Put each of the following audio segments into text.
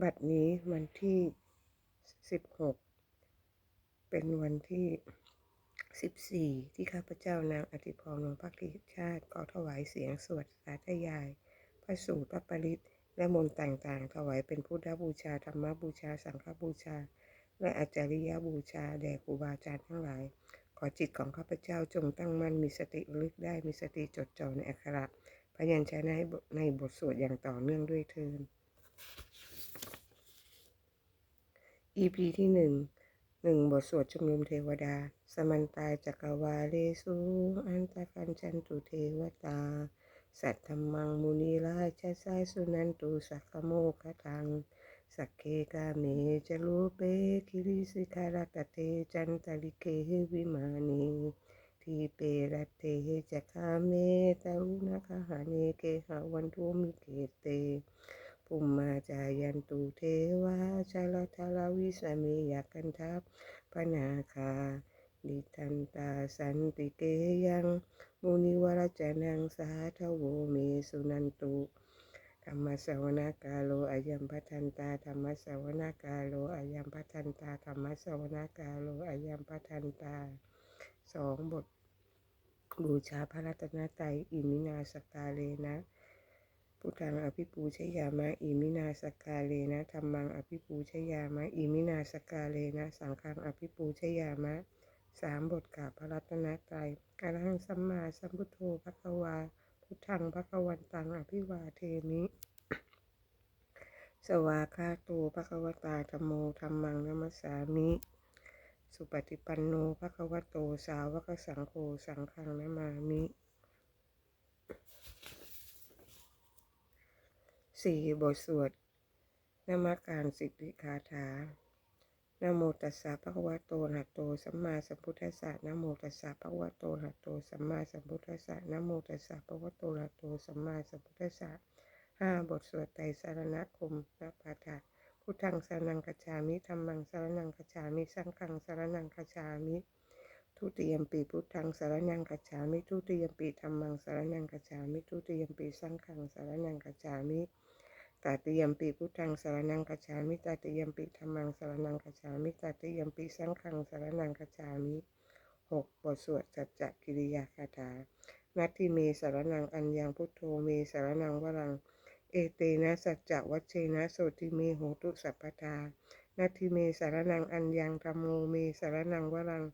บัดนี้วันที่16เป็นวันที่14ที่ข้าพเจ้านางอธิพรนนพักดีชาติก็ถวายเสียงสวดสาธยาย พระสูตรพระปริตและมนต์ต่างๆ ถวายเป็นพุทธบูชา ธรรมบูชา สังฆบูชา และอาจาริยบูชา แด่ครูบาอาจารย์ทั้งหลาย ขอจิตของข้าพเจ้าจงตั้งมั่นมีสติลึกได้มีสติจดจ่อในอักขระพยัญชนะในบทสวดอย่างต่อเนื่องด้วยเทิน EP ที่หนึ่งหนึ่งบทสวดชุมนุมเทวดา สมันตาจักรวาเลสุอันตะกันจันตุเทวตา สัตธรรมังมุนีราชสายสุนันตุสักขโมคทัง สักเคกาเมจรูเปกิริสิคารตเตจันตลิเกวิมานีทีเปรตเตจักาเมตารุณคหาเนเกหาวันทุมิเกเต ปุมมาจายันตุเทวาชาลทาราวิสเมยกันทัพปนาคาดิทันตาสันติเกยังมุนิวรจนังสาทโวเมสุนันตุธรรมสวนากาโลอายัมพัทันตาธรรมสวนากาโลอายัมพัทันตาธรรมสวนากาโลอายัมพัทันตาสองบทบูชาพระรัตนตรัยอิมินาสกาเลนะ พุทธังอภิปูชยามะอิมินาสกาเลนะธรรมังอภิปูชยามะอิมินาสกาเลนะ สังฆังอภิปูชยามะสามบทกาพระรัตนตรัยอรหังสัมมาสัมพุทโธภควา พุทธังภควันตังอภิวาเทมิ สวาคาโตภควตาธรรมโมธรรมังนัมสสามิ สุปฏิปันโนภควโตสาวกสังโฆสังฆังนามามิ สี่บทสวดนามการสิทธิคาถานโมตัสสะภะคะวะโตหะโตสัมมาสัมพุทธัสสะนโมตัสสะภะคะวะโตหะโตสัมมาสัมพุทธัสสะนโมตัสสะภะคะวะโตหะโตสัมมาสัมพุทธัสสะห้าบทสวดไตรสารณคมนะปาฐะพุทธังสรนังกัจฉามิธัมมังสรนังกัจฉามิสังฆังสรนังกัจฉามิทุติยมปีพุทธังสารนังกัจฉามิทุติยมปีธรรมังสารนังกัจฉามิทุติยมปีสังฆังสารนังกัจฉามิ ตติยมปีพุทธังสารนังกัจฉามิตติยมปีธรรมังสารนังกัจฉามิตติยมปีสังฆังสารนังกัจฉามิหกบทสวดสัจจกิริยาคาถานัตถิเมสารนังอัญญังพุทโธเมสารนังวรัง เอเตนะสัจจะวัชเชนะโสติเมโหตุสัพพทานัตถิเมสารนังอัญญังธรรมโมเมสารนังวรัง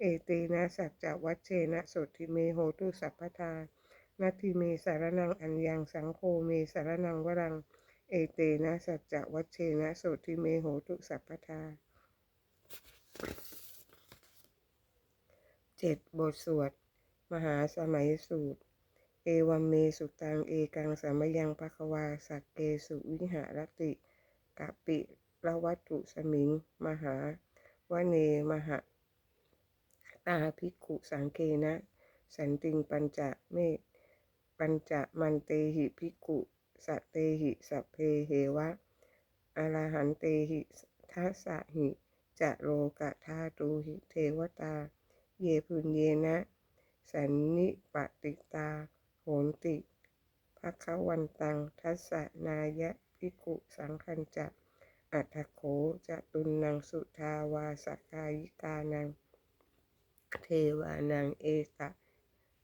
เอเตนะสัจจะวัชเชนะโสติเมโหตุสัพพทานาทิเมสารนังอัญญังสังโฆเมสารนังวรัง เอเตนะสัจจะวัชเชนะโสติเมโหตุสัพพทาเจ็ดบทสวด มหาสมัยสูตร เอวัมเมสุตัง เอกังสมยังภควา สักเกสุวิหารติกะปิละวัตถุสมิง มหาวเนมหะตาภิกขุสังเกนะ สันติงปัญจะเมตปัญจะมันเตหิภิกขุ สะเตหิสัพเพเหวะอรหันเตหิทัสสะหิจะโลกะธาตูหิเทวตา เยพุญเยนะ สันนิปติตา โหนติภควันตัง ทัสสะนายะภิกุสังคัญจะอัตโขจะตุนนางสุทาวาสกายิกานัง เทวานังเอตะ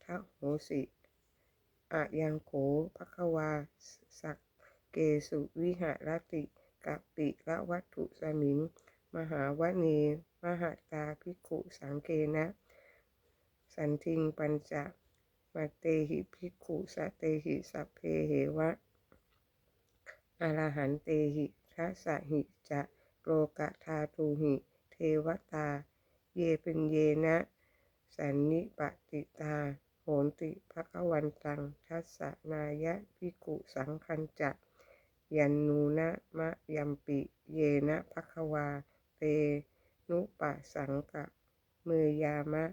ทะโหสิ อะยังโขภควา สักเกสุวิหารติกัปิละวัตถุสมิง มหาวเน มหาตาภิกขุสังเกนะ สันทิงปัญจะมาเตหิภิกขุสะเตหิสัพเพเหวะอรหันเตหิทัสสะหิจะโลกะธาตูหิ เทวตา เยปิญเยนะ สันนิปติตา นติภควันตัง ทัสสะนายะภิกขุสังคัญจะยันนูนะมะยัมปิ เยนะภควา เต นุปะสังกะเมยามะ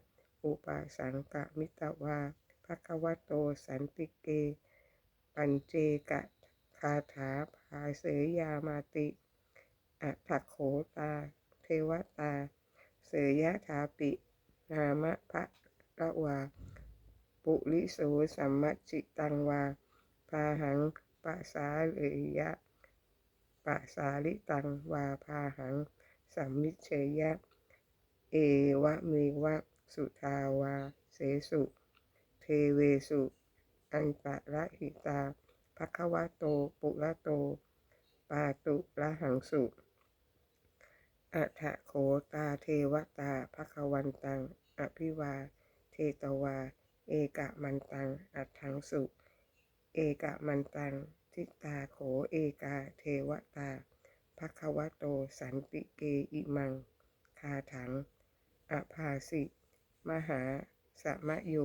อุปาสังกะมิตวาภควโตสันติเก ปัญเจกะคาถาภาเสยามาติอัตถโขตา เทวตา เสยยะถาปิ นามะพระละวา ปุริโสสัมมัจจิตังวาพาหังปะสาเลยะปะสาลิตังวาพาหังสัมมิเชยะ เอวะเมวะสุทาวาเสสุเทเวสุ อันตะระหิตาภควะโตปุระโต ปาตุละหังสุอัฏฐโขตาเทวตาภควันตัง อภิวา เทตวา เอกะมันตัง อัฏฐังสุ เอกะมันตัง ทิตาโขเอกาเทวตาภควะโต สันติเกอิมัง คาถัง อภาสิ มหาสมะโย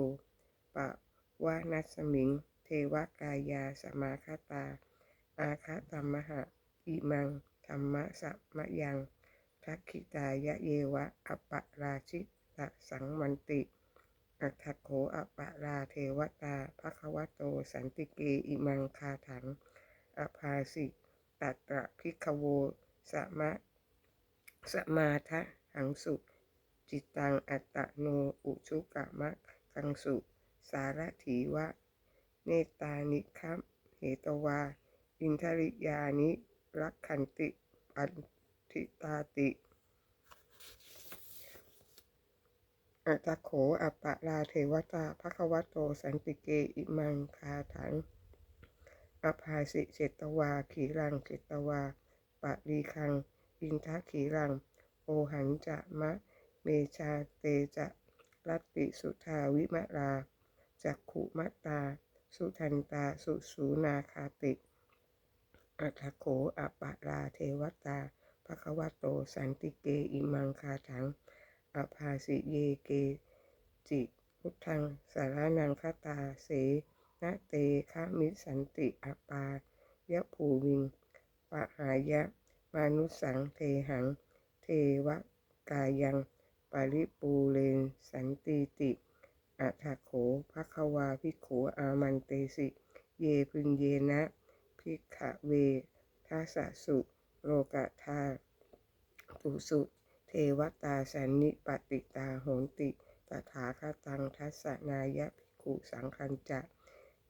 ปะวานัสมิง เทวกายาสมาคตา อาคาตมมหะ อิมัง ธรรมะสัมะยังทักขิตายะเยวะ อปปะราชิตะสังมันติ อัฏฐโขอปปะราเทวตาภควะโต สันติเกอิมังคาถัง อภาสิตัตตะพิกโวสมะสมาทะหังสุจิตตังอัตตโนอุชุกะมะกังสุ สารถีวะ เนตานิคัมเหตวา อินทริยานิรักขันติปันทิตาติ อั ตตโขอปปะราเทวตาภควโต สันติเกอิมังคาถังอภาสิเจตวา ขีรังเจตวา ปะรีคัง อินทะขีรัง โอหันจะมะ เมชาเตจะรัตติสุทาวิมะราจักขุมะตา สุทันตา สุสูนาคาติ อัฏฐโขอปปะราเทวตาภควโต สันติเกอิมังคาถัง อภาสิเยเกจิพุทธังสารนังคตาเสนะเตคะมิสันติอปายะภูวิงปะหายะ มานุสังเทหัง เทวกายัง ปาริปูเรนสันติติอัฏโขภควาภิกขุอามันเตสิ เยพึงเยนะภิกขเวทัสสุ โลกธาตุสุ เทวตาสันนิปติตาโหนติ ตถาคตังทัสนายะภิกขุสังคัญจะ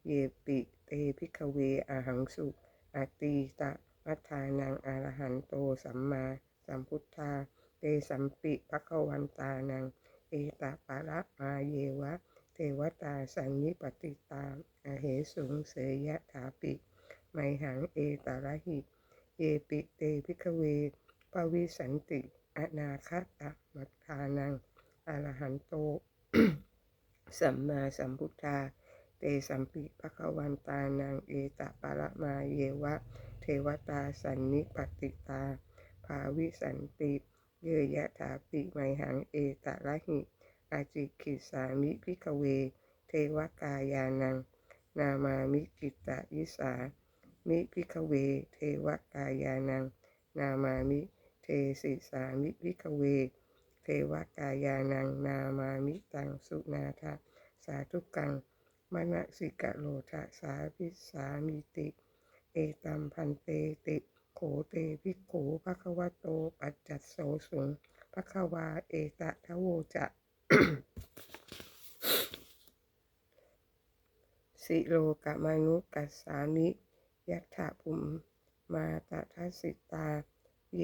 เยปิเตภิกเวอหังสุอตีตะมัทานังอรหันโตสัมมาสัมพุทธา เตสัมปิภควันตานัง เอตปะระมาเยวะ เทวตาสันนิปติตาอเหสุงเสยะถาปิไมหังเอตระหิ เยปิเตภิกเวปวิสันติ อนาคตมัทานังอรหันโต สัมมาสัมพุทธา เตสัมปิภควันตานังเอตปะระมาเยวะ เทวตาสันนิปติตา ภาวิสันติเยยะถาปิไมหังเอตระหิ อาจิคิสามิพิกเว เทวกายานัง นามามิกิตะยิสามิพิกเว เทวกายานัง นามามิ สิสามิพิกเว เทวกายานังนามามิตังสุนาทะสาธุกังมณสิกะโลทะสาพิสามิติ เอตัมพันเตติโขเตภิกขูภควโตปัจจัสโสสุงภควาเอตะทะโวจะสิโลกะมนุกัสสามิยัตถะภุมมาตทัสสิตา เย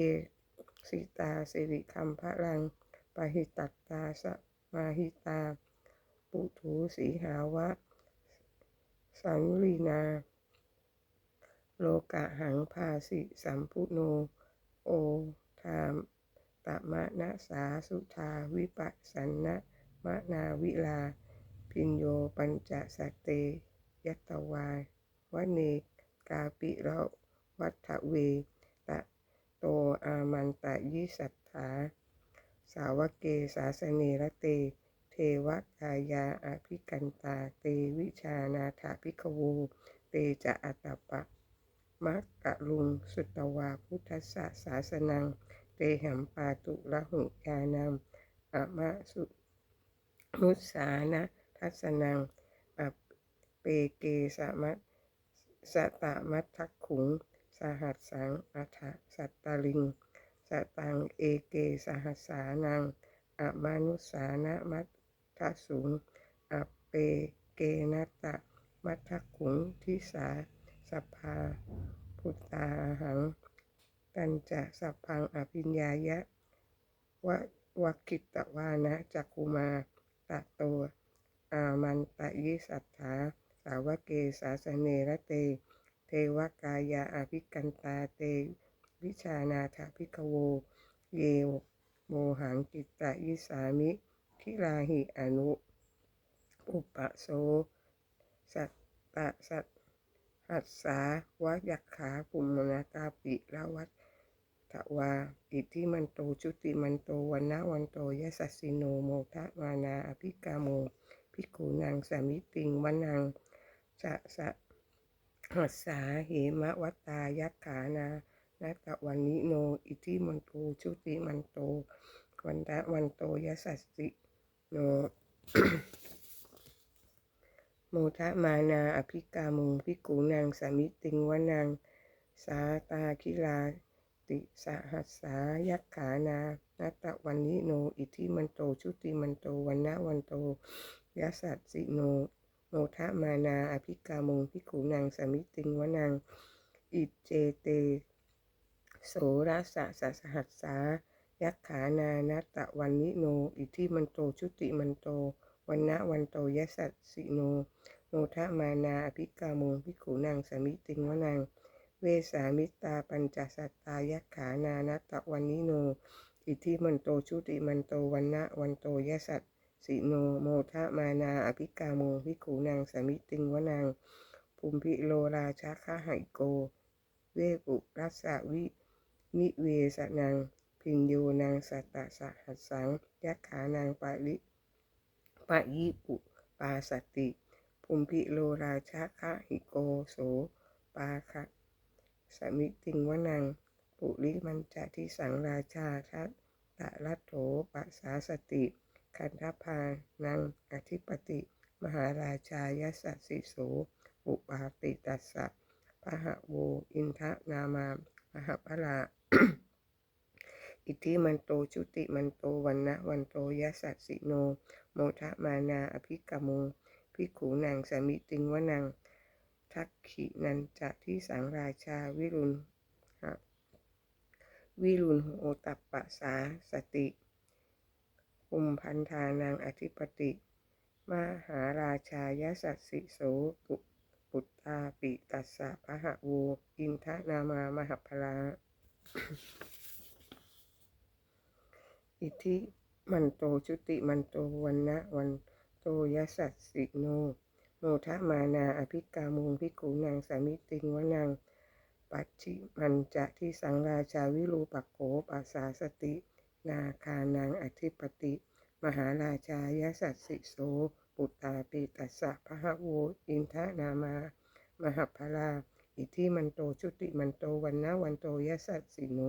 สิตาสิริคัมพะลังปหิตัตตาสมาหิตา ปุถุสีหาวะ สังลีนา โลกะหังภาสิสัมพุโน โอทามตมะนะสาสุทาวิปัสสนนะมะนาวิลา พินโยปัญจสตเตยัตตวาวเนกาปิระวัฏเว โตอามันตะยิสัทธา สาวกเกสาสเนรเต เทวกายาอภิกันตา เตวิชานาถาภิกโว เตจะอัตปะมักกะลุงสุตวาพุทธสสาสนัง เตหัมปาตุละหุยานังอมะสุนุสานะทัสนังอเปเกสมัสตะมัททักขุง สหัสสังอัฏฐสัตตลิง สตังเอเกสหัสสานังอมานุสานะมัททัสุงอเปเกนัตตะ มัทขุงทิสาสภาพุตตาหัง ตันจะสัพพังอภิญญายะวะวักขิตตวานะจักคุมาตะโตอามันตะยิสัทธาสาวเกสาสเนระเต เทวกายาอภิกันตาเตวิชานาถาภิกโว เยวโมหังจิตตยิสามิทิลาหิอนุ อุปโส สัตตะสัตหัสสาวะยักขาปุมนาตาปิละวัตถวาอิทิมันโตชุติมันโตวันนะวันโตยะสัสสิโนโมทะมานาอภิกาโมภิกขุนังสามิติงวันังจะสะ หัสสาเหมะวัตตายักขานานาตะวันนิโน อิทิมันโตชุติมันโต วันนะวันโตยสัสสิโนโมทะมานาอภิกามุงพิกูนางสามิติงวนังสาตาคิลาติสหัสสายักขานานาตะวันนิโน อิทิมันโตชุติมันโตวันนะวันโตยัสสัสสิโน โมทะมานาอภิกามุงพิกูนางสามิติงวนังอิเจเต โสรสสะสะสหัสสายักขานานาตะวันนิโน อิทิมันโตชุติมันโตวันนะวันโตยัสสัสสิโน โมทะมานาอภิกามุงพิขูนางสามิติงวนังเวสามิตาปัญจสัตตายักขานานาตะวันนิโน อิทิมันโตชุติมันโตวันนะวันโตยสสั สิโนโมทะมานาอภิกามงพิขูนางสามิติงวนังภูมิพิโลราชาคะไหโก เวปุรัสสะวินิเวสนังพินโยนางสัตตสหัสสังยักขานางปาลิปะยิปุปาสติภูมิพิโลราชาคะหิโกโสปาคะสมิติงวนัง ปุริมันจะที่สังราชาทัตตะรัตโถปัสสาสติ คันธพานังอธิปติ มหาราชายสัสสิโส อุปาติตัสสะพหะโว อินทะนามามหาพลาอิทธิมันโตชุติมันโตวันนะวันโตยัสสสิโน โมทะมานาอภิกามงพิขูนางสามิติงวนัง ทักขินันจะที่สังราชาวิรุณวิรุณโหตัปปะสาสติ อุมพันธานางอธิปติ มหาราชายสัสสิโสปุปุตตาปิตัสสะพหะโวอินทนามามหพลาอิทิมันโตชุติมันโตวันนะวันโตยสัสสิโนโมทะมานาอภิกามุงพิกูนางสามิติงวนังปัจฉิมันจะที่สังราชาวิรูปักโขปัสสาสติ นาคานางอธิปติ มหาราชายสัสสิโส ปุตตาปิตัสสะพหะโวอินทะนามามหพลาอิทิมันโตชุติมันโตวันนะวันโตยสัสสิโน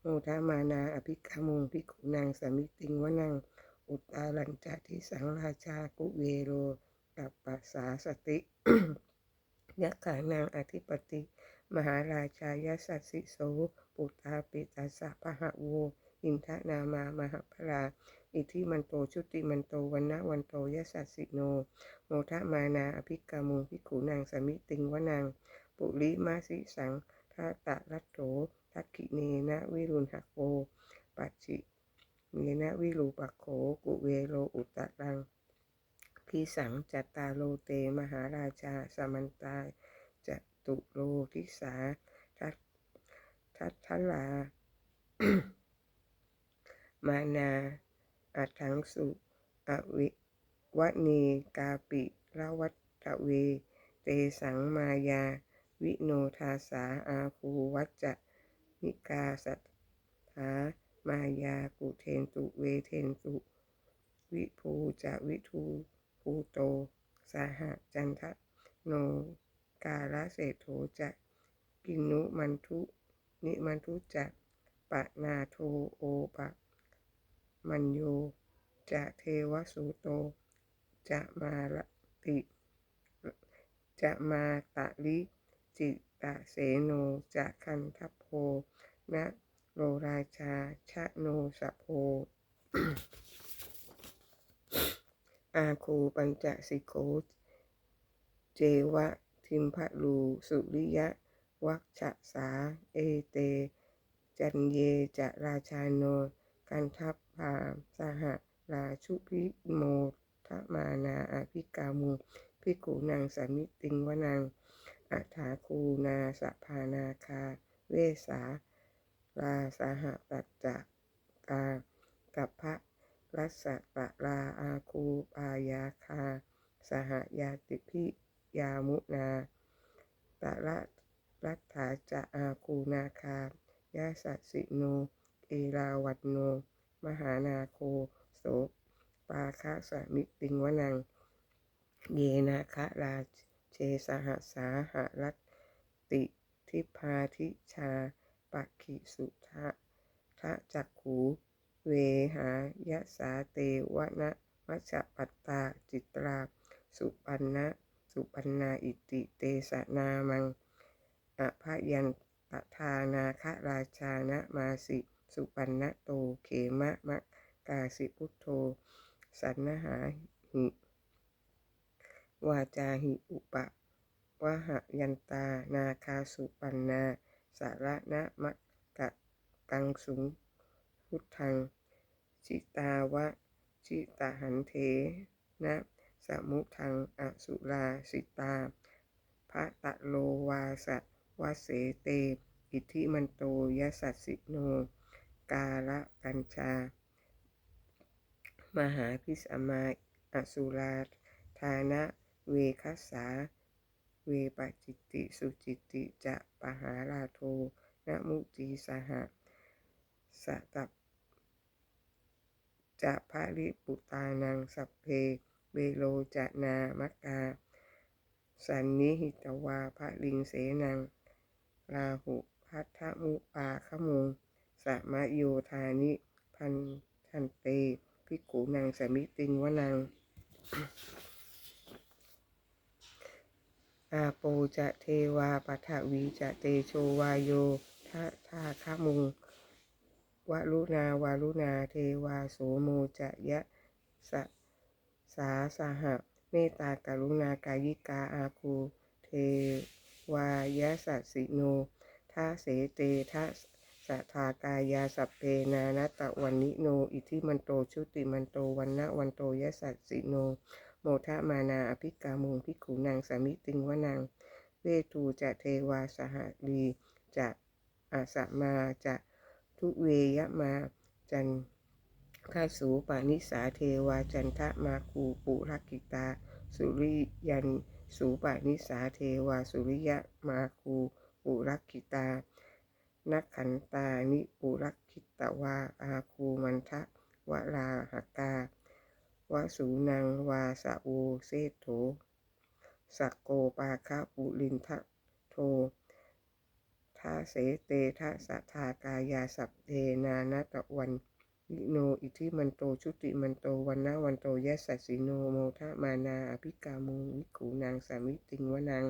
โมทามานาอภิกามุงพิกุนางสามิติงวนัง อุตตาลัญจะทิสังราชากุเวโรตัปปัสสาสติยักขานางอธิปติ มหาราชายสัสสิโส ปุตตาปิตัสสะพหะโว อินทะนามามหพลาอิทิมันโตชุติมันโตวันนะวันโตยสัสสิโน โมทะมานาอภิกามุงพิกุนางสามิติงวนังปุริมาสิสังทาตะรัตโถทักขิเนนะวิรุณหโกปัจฉิเนนะวิรูปักโขกุเวโรอุตตังพิสังจัตตาโลเตมหาราชาสมันตาจตุโลทิสาทัตทัตทลา มานาอัถังสุอวิวณีกาปิละวัตตเว เตสังมายา วิโนทาสาอาภูวัจจะนิกาสัทธามายากุเทนตุเวเทนตุวิภูจะวิทูภูโต สาหจันทะโนกาลเศโถจะกินุมันทุนิมันทุจะปะนาโทโอปะ มันโยจะเทวสุโต จะมาลติ จะมาตะลิจิตตะเสโนจะคันทัพโพนะโลราชาชะโนสะโพอาคูปัญจสิโกเจวะทิมพะลูสุริยะ วัคชะสา เอเต จันเยจะราชาโน กันทัพ พาสหราชุพิโมทมานาอภิกามุพิกุนังสามิติงวนังอัฏฐาคูนาสภานาคา เวสาลาสหปัจจกากับพระรัสสะปะลาอาคูปายาคา สหยาติพิยามุนาตะละรัฐาจะอาคูนาคายาสัสสิโนเอราวัตโน มหานาโคโสปาคาสมิติงวนัง เยนาคะราเชสหสาหรัตติทิพาทิชาปักขิสุทะทะจักขูเวหายะสาเตวะนะวัชปัตตาจิตรา สุปันนะสุปันนาอิติเตสนามังอภยันตทานาคะราชานะมาสิ สุปันนะโตเขมะมะกาสิพุทโธ สันนหาหิ วาจาหิอุปะวะหะยันตา นาคาสุปันนา สาระนะมะกะกังสุงพุทธัง จิตาวะ จิตาหันเทนะสมุทังอสุราสิตาพระตะโลวาสะวะเสเต อิทิมันโตยสัสสิโน กาละกัญชา มหาพิสมาอสุราธานะ เวคัสสา เวปจิติสุจิติจะปหาราโทนะมุจีสหะสะตับจะภริปุตานังสัพเพเบโลจะนามกา สันนิหิตวาภลิงเสนังราหุพัทธมุปาขมุ สะมะโยธานิพันทันเตภิกขุนังสมิติงวนัง อาโปจะเทวาปัทวีจะเตโชวายโยทะทาคมุงวลุนาวาลุนาเทวาโสโมจะยะสะสาสหะเมตตากรุณากายิกาอาคูเทวายะสัสสิโนทาเสเตทะ สัทากายาสัพเพนานัตตวันนิโน อิทิมันโตชุติมันโตวันนะวันโตยะสัสสิโน โมทะมานาอภิกามุงพิกขุนางสามิติงวนังเวทูจะเทวาสหลีจะอาสมาจะทุเวยะมาจันทสูปานิสาเทวาจันทะมาคูปุรักกิตา สุริยันสูปานิสาเทวาสุริยะมาคูปุรักกิตา นักขันตานิปุรักขิตวาอาคูมันทะวะลาหกาวสูนังวาสะโอเซโถสักโกปาคะปุลินทะโททาเสเตทะสัทากายาสัพเทนานาตะวันวิโนอิทิมันโตชุติมันโตวันนะวันโตยะสัสิโนโมทะมานาอภิกามุงวิกูนางสามิติงวนัง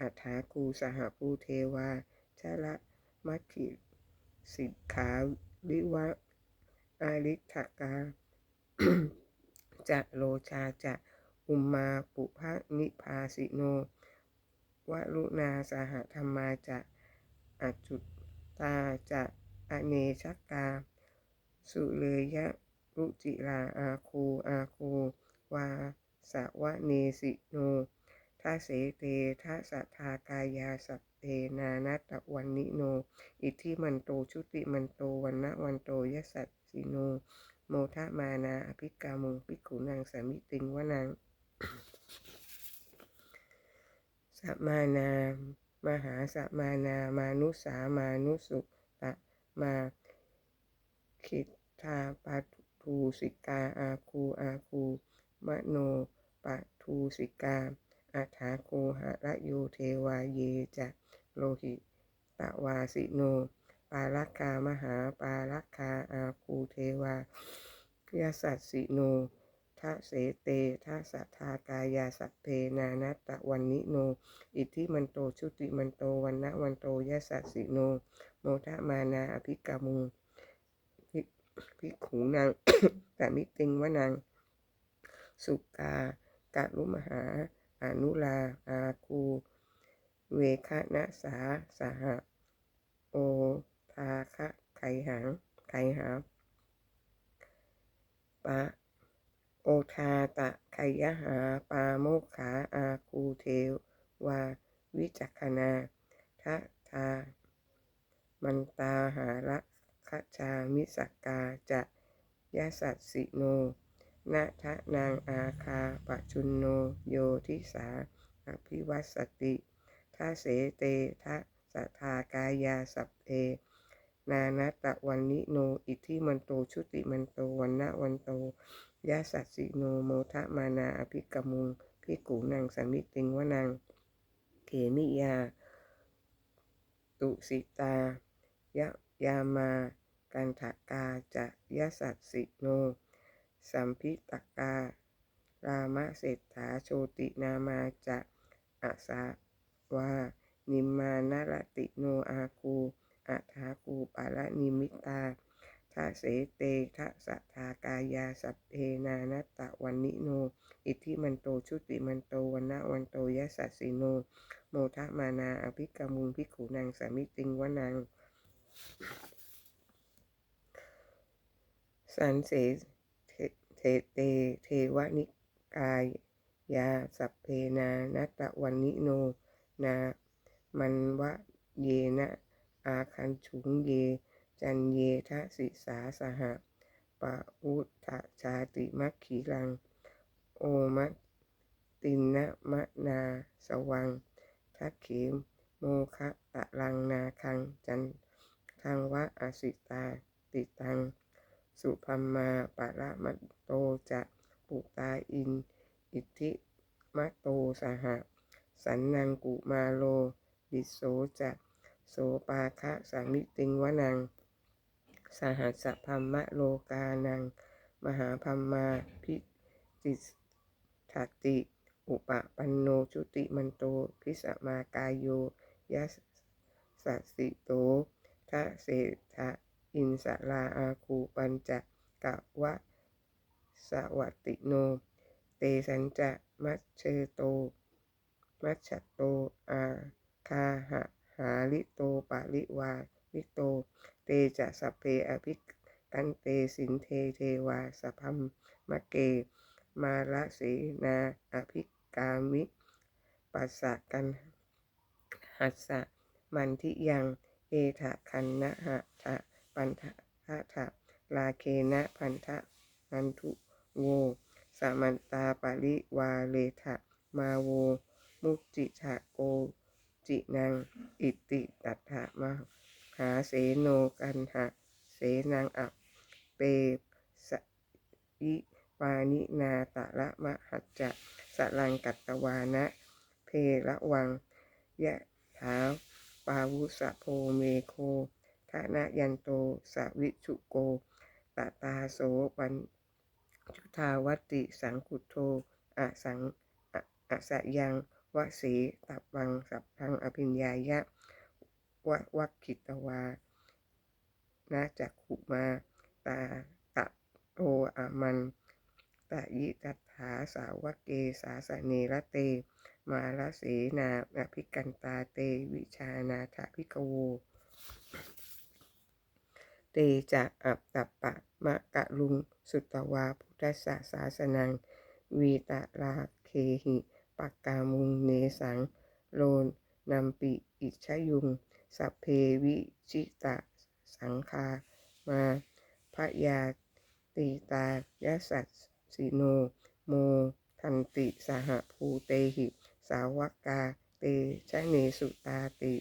อัฏฐาคูสหภูเทวาชะละ มัคคิสิกขาวิวะอาริทกาจะโลชาจะอุมมาปุพะนิพาสิโนวลุนาสหธรรมาจะอจุตตาจะอเนชกา สุเลยะรุจิลาอาคูอาคูวาสวะเนสิโน ทาเสเตทะสัทธากายาสัพเพนานัตวันนิโน อิทิมันโตชุติมันโตวันนะวันโตยะสัสสิโน โมทะมานาอภิกามุงภิกขุนางสามิติงวนังสัมมานามหาสัมมานามานุสามานุสุตะมาคิทาปัทูสิกาอาคูอาคูมโนปัทูสิกา อัฏฐาโคหะระโยเทวาเยจะโลหิตะวาสิโน ปาลักกามหาปาลักคาอาคูเทวายสัสสิโนทะเสเตทะสัทธากายาสัพเพนานัตตะวันนิโน อิทธิมันโตชุติมันโตวันนะวันโตยะสัสสิโน โมทะมานาอภิกามุงพิกขุนางสามิติงวนังสุกากะลุมหา อนุลาอาคู เวคณะสาสาหะโอทาคะไขหังไขหาปะโอทาตะไขยหาปาโมขาอาคูเทววาวิจักนาทะทา มันตาหาระคชามิสักกาจะยะสัตสิโน นะทะนางอาคาปะชุนโนโยทิสาอภิวัสสติทะเสเตทะสัทากายาสัพเพนานัตตะวันนิโน อิทธิมันโต ชุติมันโต วันนะวันโตยะสัตสิโนโมทะมานาอภิกมุงพิกูนังสมิติงวนังเขมิยา ตุสิตายะยามา กันถกาจะยะสัตสิโน สัมพิตกา รามะเศรษฐาโชตินามาจะอาสาวา นิมมานรติโนอาคูอัฐาคูปาละนิมิตาทะเสเตทะสัทากายาสัพเพนานัตตะวันนิโน อิทิมันโตชุติมันโตวันนะวันโตยะสัสิโน โมทะมานาอภิกามุงพิขุนางสามิติงวนังสันเส เทเตเทวนิกายยาสัพเพนานัตะวันนิโนนามันวะเยนะอาคันฉุงเย จันเยทะสิสาสหะปะอุตตชาติมัคขีรัง โอมัตินะมะนาสวังทักเขมโมคะตะลังนาคังจันทังวะอสิตาติตัง สุพัมมาปะระมะโตจะปุตาอิน อิทธิมะโตสหะสันนังกุมาโลดิโสจะโสปาคะสามิติงวนัง สหัสสะพัมมะโลกานัง มหาพัมมาพิจิตติ อุปปันโนชุติมันโต พิสมากายโยยัสสสิโตทะเสทะ อินสลาอาคูปัญจะกะวะสวัติโน เตสัญจะมัชเชโต มัชชโต อาคาหะหาลิโตปาลิวาลิโต เตจะสพเพอภิกันเตสินเทเทวาสพัมมะเก มาละสีนาอภิกามิปัสสะกันหัสสะมันทิยัง เอทะคันนะหะทะ ปันทะทะทะลาเคนะพันทะนันทุโวสามันตาปริวาเลทะมาโว มุจิทะโกจินัง อิติตัตถะมาหาเสโนกันหะเสนังอัปเปสอิปานินาตะละมหัจจะสลังกัตตวานะ เพระวัง ยะถาปาวุสะโพเมโค ทะนะยันโตสาวิชุโกตะตาโสปัญจุทาวัติสังกุโทอะสังอะสะยังวสีตับวังสัพพังอภิญญายะวะวัคคิตวานาจักขุมาตาตะโตอามันตะยิตัถาสาวกเกสาสเนระเต มาลเสนาอภิกันตาเตวิชานาถพิกโว เตจะอัปตัปปะมะกะลุง สุตวาพุทธศาสาสนัง วีตะลาเคหิปักกามุงเนสัง โลนนำปิอิชยุง สัพเพวิจิตะสังคามาพระยาตีตายสัสสิโน โมทันติสหภูเตหิ สาวกา เตชะเนสุตาติ